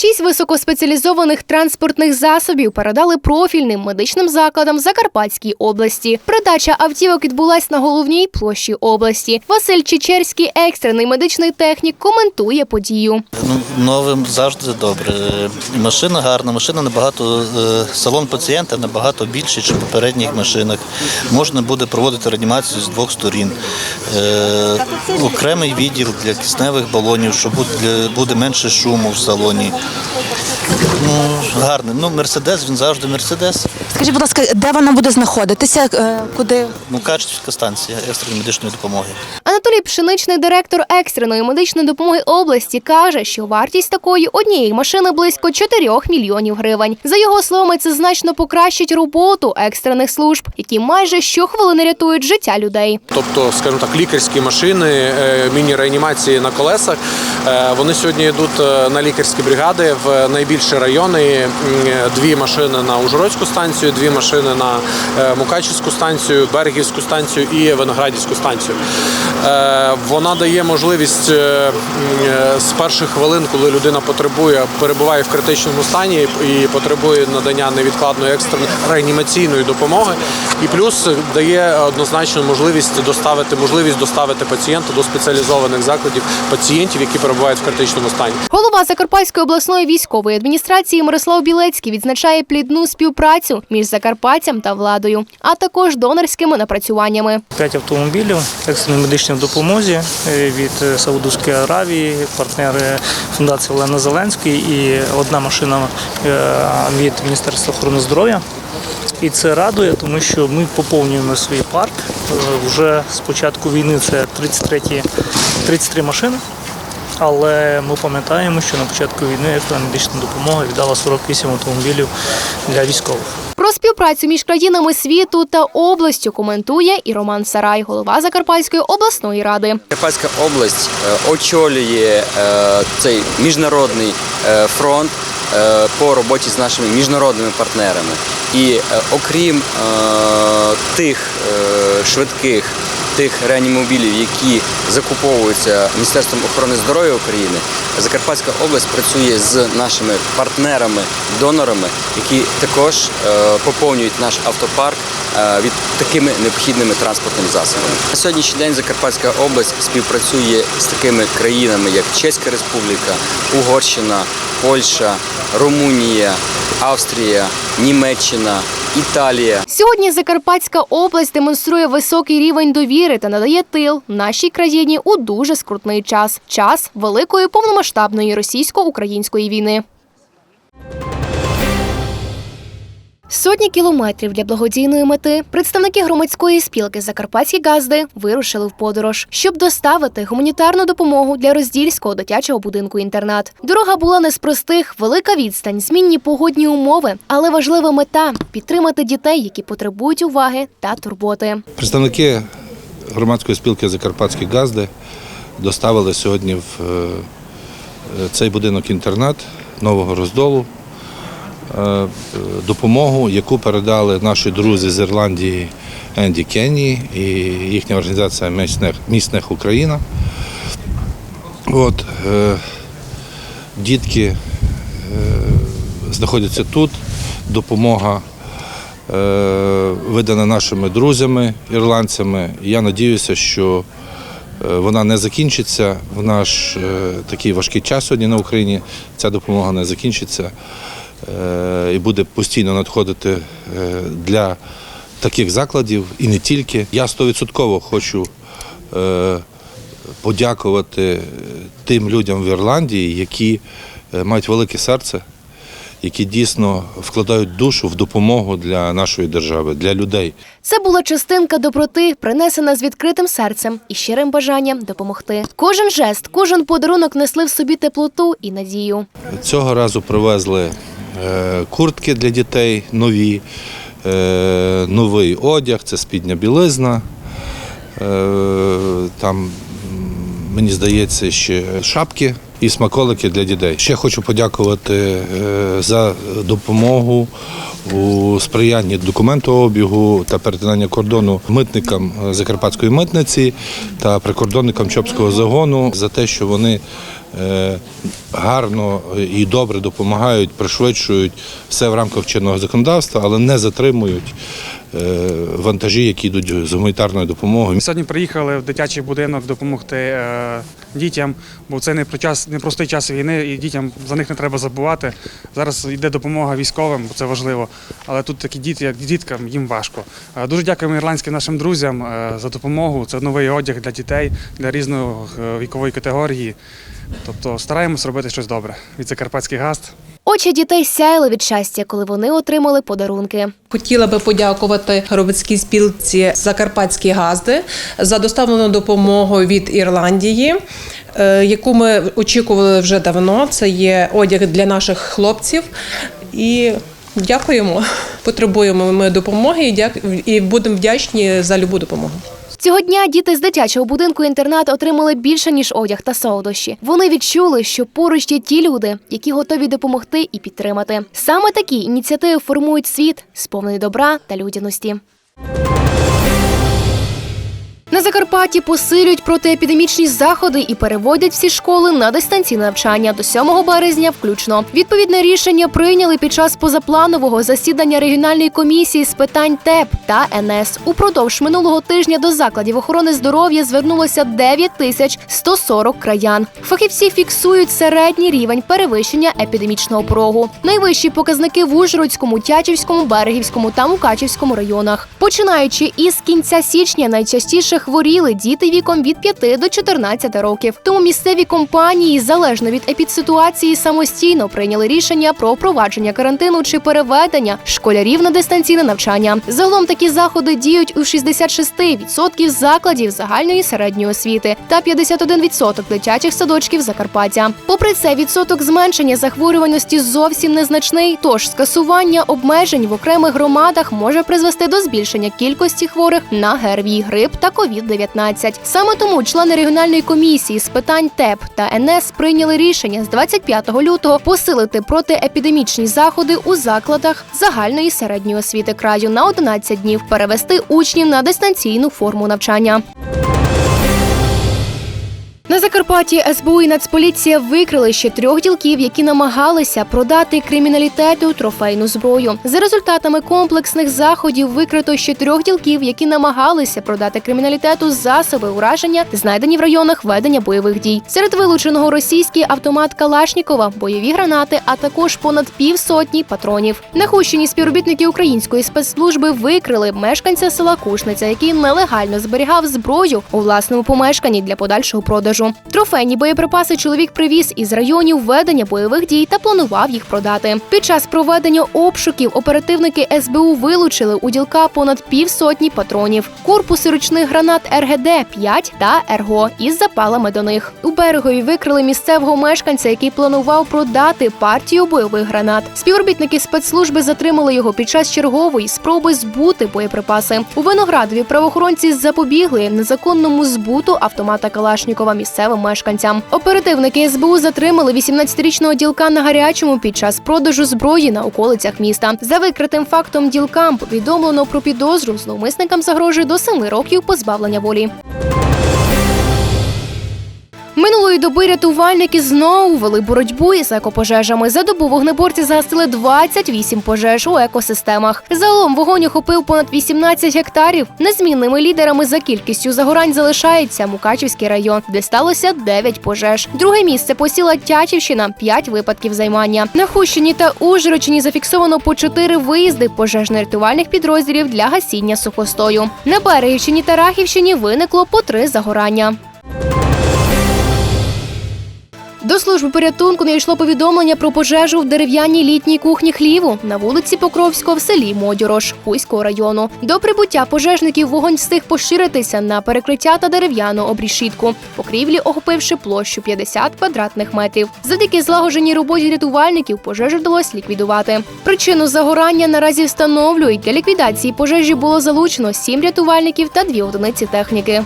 Шість високоспеціалізованих транспортних засобів передали профільним медичним закладам Закарпатській області. Передача автівок відбулась на головній площі області. Василь Чечерський, екстрений медичний технік, коментує подію. Ну, новим завжди добре. Машина гарна, машина набагато, е, салон пацієнта набагато більший, ніж в попередніх машинах. Можна буде проводити реанімацію з двох сторін. Е, окремий відділ для кисневих балонів, що буде менше шуму в салоні. Ну, гарний. Ну, Мерседес, він завжди Мерседес. Скажіть, будь ласка, де вона буде знаходитися? Е, Куди? Мукачівська станція екстреної медичної допомоги. Анатолій Пшеничний, директор екстреної медичної допомоги області, каже, що вартість такої однієї машини близько 4 мільйонів гривень. За його словами, це значно покращить роботу екстрених служб, які майже щохвилини рятують життя людей. Тобто, скажімо так, лікарські машини, е, міні-реанімації на колесах. е, Вони сьогодні йдуть е, на лікарські бригади в найбільші райони. Дві машини на Ужгородську станцію, дві машини на Мукачівську станцію, Берегівську станцію і Виноградівську станцію. Е, Вона дає можливість е, е, з перших хвилин, коли людина потребує, перебуває в критичному стані і потребує надання невідкладної екстреної реанімаційної допомоги. І плюс дає однозначно можливість доставити можливість доставити пацієнта до спеціалізованих закладів пацієнтів, які перебувають в критичному стані. Голова Закарпатської обласної військової адміністрації Мирослав Білецький відзначає плідну співпрацю між Закарпаттям та владою, а також донорськими напрацюваннями. П'ять автомобілів екстреної медичної допомозі е, від е, Саудовської Аравії, партнери фундації Олени Зеленської і одна машина е, від Міністерства охорони здоров'я. І це радує, тому що ми поповнюємо свій парк. Вже з початку війни це 33, 33 машини. Але ми пам'ятаємо, що на початку війни медична допомога віддала 48 автомобілів для військових. Співпрацю між країнами світу та областю коментує і Роман Сарай, голова Закарпатської обласної ради. Закарпатська область е, очолює е, цей міжнародний е, фронт по роботі з нашими міжнародними партнерами. І окрім тих швидких тих реанімобілів, які закуповуються Міністерством охорони здоров'я України, Закарпатська область працює з нашими партнерами, донорами, які також е, поповнюють наш автопарк е, від такими необхідними транспортними засобами. На сьогоднішній день Закарпатська область співпрацює з такими країнами, як Чеська Республіка, Угорщина, Польща, Румунія, Австрія, Німеччина, Італія. Сьогодні Закарпатська область демонструє високий рівень довіри та надає тил нашій країні у дуже скрутний час час великої повномасштабної російсько-української війни. Сотні кілометрів для благодійної мети представники громадської спілки Закарпатські газди вирушили в подорож, щоб доставити гуманітарну допомогу для роздільського дитячого будинку інтернат. Дорога була не з простих, велика відстань, змінні погодні умови, але важлива мета підтримати дітей, які потребують уваги та турботи. Представники громадської спілки Закарпатські газди доставили сьогодні в е, цей будинок-інтернат нового роздолу допомогу, яку передали наші друзі з Ірландії Енді Кенні і їхня організація «Місних, Місних Україна. От, е, дітки е, знаходяться тут. Допомога е, видана нашими друзями, ірландцями. Я надіюся, що е, вона не закінчиться в наш е, такий важкий час сьогодні на Україні. Ця допомога не закінчиться е, і буде постійно надходити е, для таких закладів і не тільки. Я стовідсотково хочу е, подякувати тим людям в Ірландії, які е, мають велике серце, які дійсно вкладають душу в допомогу для нашої держави, для людей. Це була частинка доброти, принесена з відкритим серцем і щирим бажанням допомогти. Кожен жест, кожен подарунок несли в собі теплоту і надію. Цього разу привезли е, куртки для дітей нові, е, новий одяг, це спідня білизна. Е, Там, мені здається, ще шапки і смаколики для дітей. Ще хочу подякувати е, за допомогу у сприянні документообігу та перетинання кордону митникам е, Закарпатської митниці та прикордонникам Чопського загону за те, що вони е, гарно і добре допомагають, пришвидшують все в рамках чинного законодавства, але не затримують. е, вантажі, які йдуть з гуманітарною допомогою. Ми сьогодні приїхали в дитячий будинок допомогти е, дітям, бо це не про час, непростий час війни, і дітям за них не треба забувати. Зараз йде допомога військовим, бо це важливо. Але тут такі діти, як діткам, їм важко. Е, дуже дякуємо ірландським нашим друзям е, за допомогу. Це новий одяг для дітей, для різної е, вікової категорії. Тобто стараємось робити щось добре. Від Закарпатський гаст. Очі дітей сяяли від щастя, коли вони отримали подарунки. Хотіла би подякувати громадській спілці Закарпатські газди за доставлену допомогу від Ірландії, е, яку ми очікували вже давно. Це є одяг для наших хлопців. І дякуємо. Потребуємо ми допомоги і будемо вдячні за любу допомогу. Цього дня діти з дитячого будинку інтернат отримали більше ніж одяг та солодощі. Вони відчули, що поруч є ті люди, які готові допомогти і підтримати. Саме такі ініціативи формують світ, сповнений добра та людяності. На Закарпатті посилюють протиепідемічні заходи і переводять всі школи на дистанційне навчання до 7 березня включно. Відповідне рішення прийняли під час позапланового засідання регіональної комісії з питань ТЕП та НС. Упродовж минулого тижня до закладів охорони здоров'я звернулося 9 тисяч 140 краян. Фахівці фіксують середній рівень перевищення епідемічного порогу. Найвищі показники в Ужгородському, Тячівському, Берегівському та Мукачівському районах. Починаючи із кінця січня, найчастіше хворіли діти віком від 5 до 14 років. Тому місцеві компанії, залежно від епідситуації, самостійно прийняли рішення про впровадження карантину чи переведення школярів на дистанційне навчання. Загалом такі заходи діють у 66% закладів загальної середньої освіти та 51% дитячих садочків Закарпаття. Попри це, відсоток зменшення захворюваності зовсім незначний. Тож скасування обмежень в окремих громадах може призвести до збільшення кількості хворих на ГРВІ, грип та COVID-19. Саме тому члени регіональної комісії з питань ТЕП та НС прийняли рішення з 25 лютого посилити протиепідемічні заходи у закладах загальної середньої освіти краю на 11 днів, перевести учнів на дистанційну форму навчання. На Закарпатті СБУ і Нацполіція викрили ще трьох ділків, які намагалися продати криміналітету трофейну зброю. За результатами комплексних заходів викрито ще трьох ділків, які намагалися продати криміналітету засоби ураження, знайдені в районах ведення бойових дій. Серед вилученого російський автомат Калашнікова, бойові гранати, а також понад півсотні патронів. Нахущені співробітники української спецслужби викрили мешканця села Кушниця, який нелегально зберігав зброю у власному помешканні для подальшого продажу. Трофейні боєприпаси чоловік привіз із районів ведення бойових дій та планував їх продати. Під час проведення обшуків оперативники СБУ вилучили у ділка понад півсотні патронів, корпуси ручних гранат РГД 5 та РГО із запалами до них. У берегові викрили місцевого мешканця, який планував продати партію бойових гранат. Співробітники спецслужби затримали його під час чергової спроби збути боєприпаси. У виноградові правоохоронці запобігли незаконному збуту автомата Калашнікова місцевим мешканцям. Оперативники СБУ затримали 18-річного ділка на гарячому під час продажу зброї на околицях міста. За викритим фактом ділкам повідомлено про підозру. Зловмисникам загрожує до 7 років позбавлення волі. Минулої доби рятувальники знову вели боротьбу із екопожежами. За добу вогнеборці загасили 28 пожеж у екосистемах. Загалом вогонь охопив понад 18 гектарів. Незмінними лідерами за кількістю загорань залишається Мукачівський район, де сталося 9 пожеж. Друге місце посіла Тячівщина, 5 випадків займання. На Хущині та Ужгородщині зафіксовано по 4 виїзди пожежно-рятувальних підрозділів для гасіння сухостою. На Берегівщині та Рахівщині виникло по 3 загорання. До служби порятунку надійшло повідомлення про пожежу в дерев'яній літній кухні хліву на вулиці Покровського в селі Модюрош Хуйського району. До прибуття пожежників вогонь встиг поширитися на перекриття та дерев'яну обрішітку, покрівлі охопивши площу 50 квадратних метрів. Завдяки злагодженій роботі рятувальників пожежу вдалося ліквідувати. Причину загорання наразі встановлюють. Для ліквідації пожежі було залучено сім рятувальників та дві одиниці техніки.